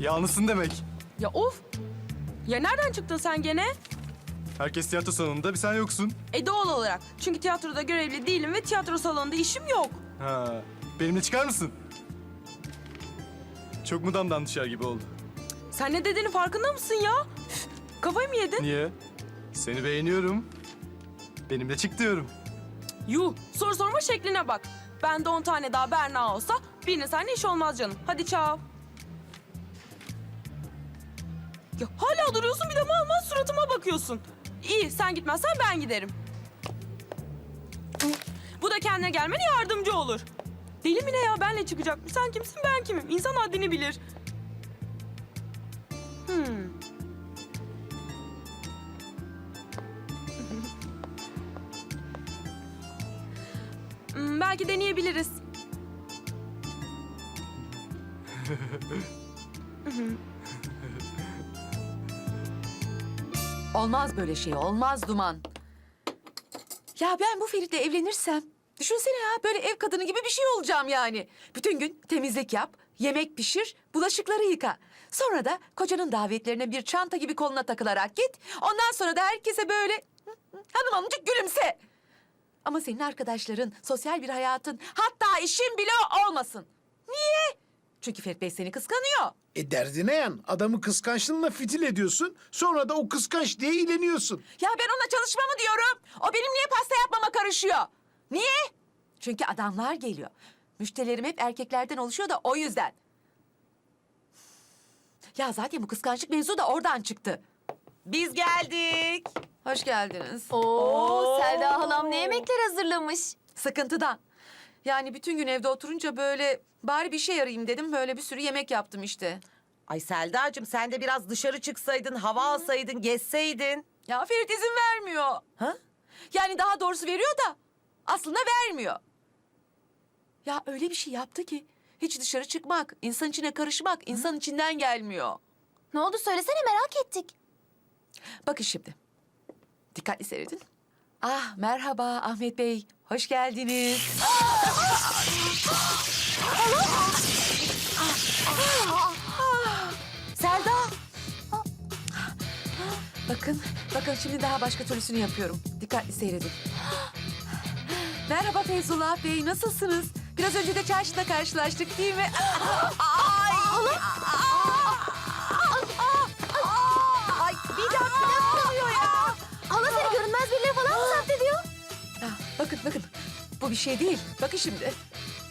Yalnızsın demek. Ya of! Ya nereden çıktın sen gene? Herkes tiyatro salonunda bir sen yoksun. E doğal olarak. Çünkü tiyatroda görevli değilim ve tiyatro salonunda işim yok. Ha, benimle çıkar mısın? Çok mu damdan düşer gibi oldu? Sen ne dediğinin farkında mısın ya? Üf, kafayı mı yedin? Niye? Seni beğeniyorum. Benimle çık diyorum. Yuh! Soru sorma şekline bak. Ben de on tane daha Berna olsa birinin seninle iş olmaz canım. Hadi çao. Ya hala duruyorsun bir de mal mal suratıma bakıyorsun. İyi sen gitmezsen ben giderim. Bu da kendine gelmene yardımcı olur. Deli mi ne ya benle çıkacak. Sen kimsin ben kimim? İnsan haddini bilir. Hmm. Hmm, belki deneyebiliriz. Olmaz böyle şey, olmaz Duman. Ya ben bu Ferit'le evlenirsem, düşünsene ya böyle ev kadını gibi bir şey olacağım yani. Bütün gün temizlik yap, yemek pişir, bulaşıkları yıka. Sonra da kocanın davetlerine bir çanta gibi koluna takılarak git. Ondan sonra da herkese böyle hı hanım hanımcık gülümse. Ama senin arkadaşların, sosyal bir hayatın, hatta işin bile olmasın. Niye? Çünkü Ferit Bey seni kıskanıyor. E derdine yan. Adamı kıskançlığınla fitil ediyorsun. Sonra da o kıskanç diye ileniyorsun. Ya ben ona çalışmamı diyorum. O benim niye pasta yapmama karışıyor? Niye? Çünkü adamlar geliyor. Müşterilerim hep erkeklerden oluşuyor da o yüzden. Ya zaten bu kıskançlık mevzu da oradan çıktı. Biz geldik. Hoş geldiniz. Oo, Selda halam ne yemekler hazırlamış. Sıkıntıdan. Yani bütün gün evde oturunca böyle bari bir şey arayayım dedim. Böyle bir sürü yemek yaptım işte. Ay Selda'cığım sen de biraz dışarı çıksaydın, hava alsaydın, gezseydin. Ya Ferit izin vermiyor. Ha? Yani daha doğrusu veriyor da aslında vermiyor. Ya öyle bir şey yaptı ki hiç dışarı çıkmak, insan içine karışmak insan içinden gelmiyor. Ne oldu söylesene merak ettik. Bakın şimdi. Dikkatli seyredin. Ah merhaba Ahmet Bey. Hoş geldiniz. Selda. Bakın, bakın şimdi daha başka türlüsünü yapıyorum. Dikkatli seyredin. Merhaba Feyzullah Bey, nasılsınız? Biraz önce de çarşıda karşılaştık değil mi? Ay! Bu bir şey değil. Bakın şimdi.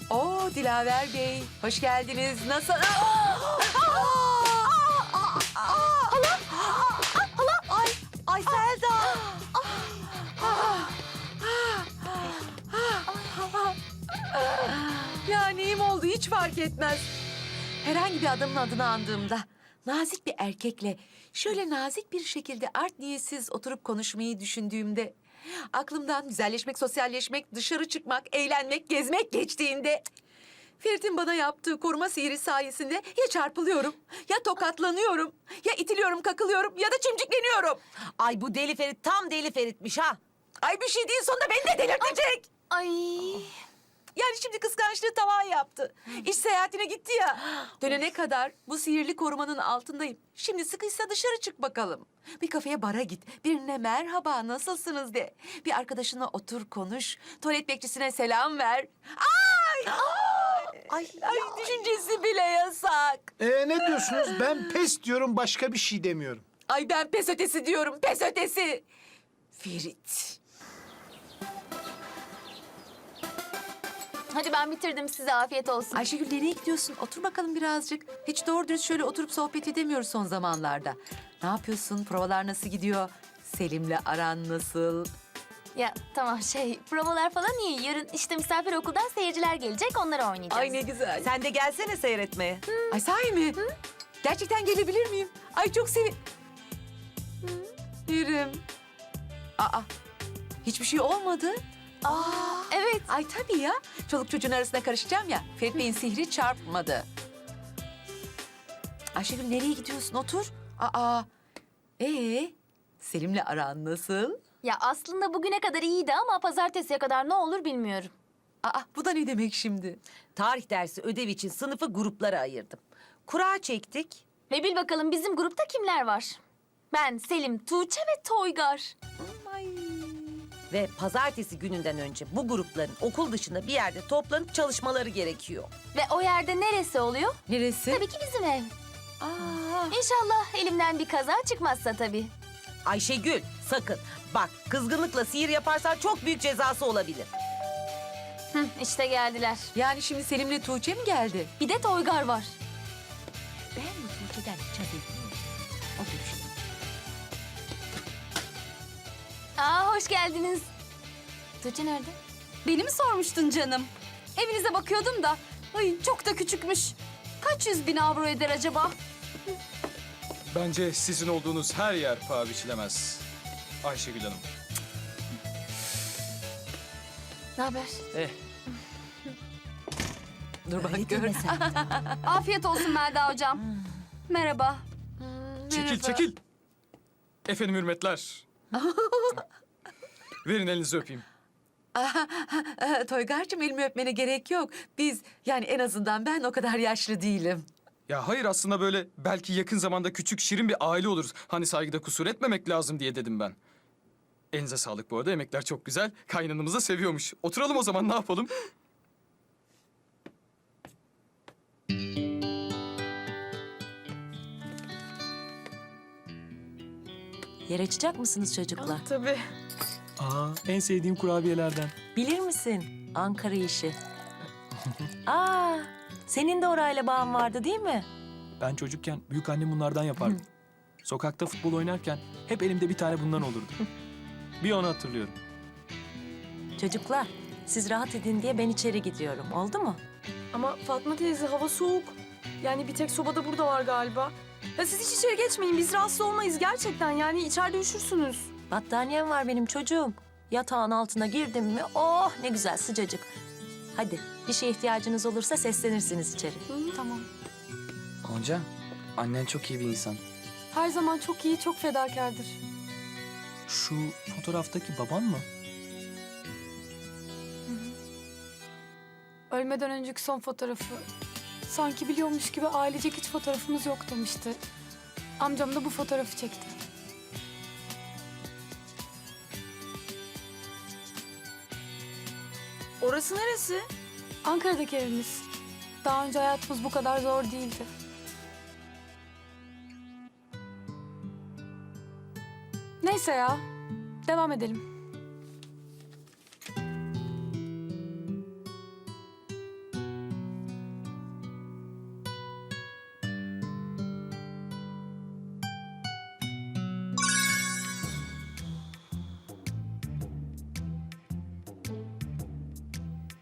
Oo Dilaver Bey, hoş geldiniz. Nasıl? Ay, ay Selda. Ya neyim oldu hiç fark etmez. Herhangi bir adamın adını andığımda nazik bir erkekle şöyle nazik bir şekilde art niyetsiz oturup konuşmayı düşündüğümde aklımdan güzelleşmek, sosyalleşmek, dışarı çıkmak, eğlenmek, gezmek geçtiğinde Ferit'in bana yaptığı koruma sihiri sayesinde ya çarpılıyorum, ya tokatlanıyorum, ya itiliyorum, kakılıyorum ya da çimcikleniyorum. Ay bu deli Ferit tam deli Ferit'miş ha. Ay bir şey değil sonunda beni de delirtecek. Ay. Yani şimdi kıskançlığı tavan yaptı. İş seyahatine gitti ya. Dönene kadar bu sihirli korumanın altındayım. Şimdi sıkıysa dışarı çık bakalım. Bir kafeye bara git. Birine merhaba nasılsınız de. Bir arkadaşına otur konuş. Tuvalet bekçisine selam ver. Ay! Ay, ay, düşüncesi bile yasak. E ne diyorsunuz? Ben pes diyorum başka bir şey demiyorum. Ay ben pes ötesi diyorum pes ötesi. Ferit. Hadi ben bitirdim size afiyet olsun. Ayşegül nereye gidiyorsun? Otur bakalım birazcık. Hiç doğru dürüst şöyle oturup sohbet edemiyoruz son zamanlarda. Ne yapıyorsun? Provalar nasıl gidiyor? Selim'le aran nasıl? Ya tamam şey provalar falan iyi. Yarın işte misafir okuldan seyirciler gelecek onlara oynayacağız. Ay ne güzel. Sen de gelsene seyretmeye. Ay sahi mi? Gerçekten gelebilir miyim? Ay çok sevin... Yerim. Aa, hiçbir şey olmadı. Aa, evet. Ay tabii ya. Çoluk çocuğun arasına karışacağım ya. Ferit Bey'in sihri çarpmadı. Ayşegül nereye gidiyorsun? Otur. Aa. Ee, Selim'le aran nasıl? Ya aslında bugüne kadar iyiydi ama pazartesiye kadar ne olur bilmiyorum. Aa, bu da ne demek şimdi? Tarih dersi ödev için sınıfı gruplara ayırdım. Kura çektik. Ve bil bakalım bizim grupta kimler var? Ben, Selim, Tuğçe ve Toygar. Ve pazartesi gününden önce bu grupların okul dışında bir yerde toplanıp çalışmaları gerekiyor. Ve o yerde neresi oluyor? Neresi? Tabii ki bizim ev. Aa, İnşallah elimden bir kaza çıkmazsa tabii. Ayşegül sakın bak kızgınlıkla sihir yaparsan çok büyük cezası olabilir. Hı, işte geldiler. yani şimdi Selim'le Tuğçe mi geldi? Bir de Toygar var. Ben bu Tuğçe'den hiç haz etmiyorum. O da Aa hoş geldiniz. Tuğçe nerede? Beni mi sormuştun canım? Evinize bakıyordum da. Ay çok da küçükmüş. Kaç yüz bin avro eder acaba? Bence sizin olduğunuz her yer paha biçilemez. Ayşegül Hanım. Ne haber? Eh, Dur bak gör. Afiyet olsun Melda hocam. Merhaba. çekil çekil. Efendim hürmetler. Verin elinizi öpeyim. Toygar'cığım elimi öpmene gerek yok. Biz yani en azından ben o kadar yaşlı değilim. Ya hayır aslında böyle belki yakın zamanda küçük şirin bir aile oluruz. Hani saygıda kusur etmemek lazım diye dedim ben. Elinize sağlık bu arada yemekler çok güzel. Kaynanımız da seviyormuş. Oturalım o zaman ne yapalım? Yer açacak mısınız çocuklar? Tabii. Aa, en sevdiğim kurabiyelerden. Bilir misin Ankara işi? Aa, senin de orayla bağın vardı değil mi? Ben çocukken büyük annem bunlardan yapardı. Sokakta futbol oynarken hep elimde bir tane bundan olurdu. bir onu hatırlıyorum. Çocuklar, siz rahat edin diye ben içeri gidiyorum. Oldu mu? Ama Fatma teyze hava soğuk. Yani bir tek sobada burada var galiba. Ya siz hiç içeri geçmeyin. Biz rahatsız olmayız gerçekten. Yani içeride üşürsünüz. Battaniyem var benim çocuğum. Yatağın altına girdim mi? Oh ne güzel sıcacık. Hadi bir şeye ihtiyacınız olursa seslenirsiniz içeri. Tamam. Gonca, annen çok iyi bir insan. Her zaman çok iyi, çok fedakardır. Şu fotoğraftaki baban mı? Ölmeden önceki son fotoğrafı. Sanki biliyormuş gibi ailecek hiç fotoğrafımız yok demişti. Amcam da bu fotoğrafı çekti. Orası neresi? Ankara'daki evimiz. Daha önce hayatımız bu kadar zor değildi. Neyse ya. Devam edelim.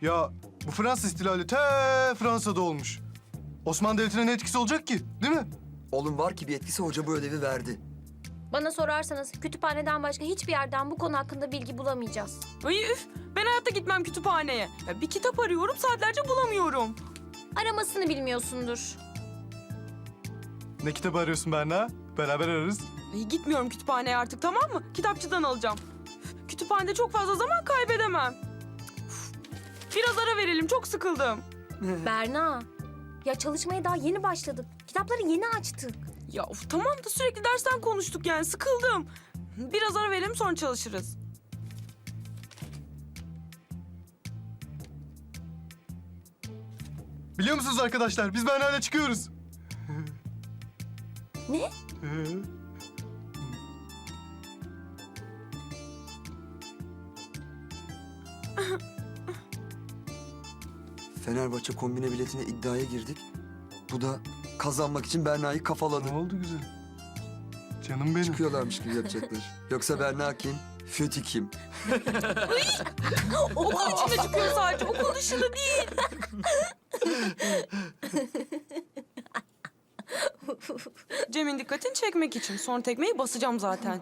Ya bu Fransız istilali te Fransa'da olmuş. Osmanlı Devleti'ne ne etkisi olacak ki? Değil mi? Oğlum var ki bir etkisi hoca bu ödevi verdi. Bana sorarsanız kütüphaneden başka hiçbir yerden bu konu hakkında bilgi bulamayacağız. Ay üf. Ben hayatta gitmem kütüphaneye. Ya bir kitap arıyorum saatlerce bulamıyorum. Aramasını bilmiyorsundur. Ne kitabı arıyorsun Berna? Beraber ararız. Ay, gitmiyorum kütüphaneye artık tamam mı? Kitapçıdan alacağım. Kütüphanede çok fazla zaman kaybedemem. Biraz ara verelim çok sıkıldım. Berna, ya çalışmaya daha yeni başladık. Kitapları yeni açtık. Ya of, tamam da sürekli dersten konuştuk yani sıkıldım. Biraz ara verelim sonra çalışırız. Biliyor musunuz arkadaşlar? Biz Berna'yla çıkıyoruz. Ne? Fenerbahçe kombine biletine iddiaya girdik. Bu da kazanmak için Berna'yı kafaladı. ne oldu güzel? Canım benim. Çıkıyorlarmış gibi yapacaklar. Yoksa Berna kim? Föti kim? Okul içinde çıkıyor sadece okul dışında değil. Cem'in dikkatini çekmek için. Sonra tekmeyi basacağım zaten.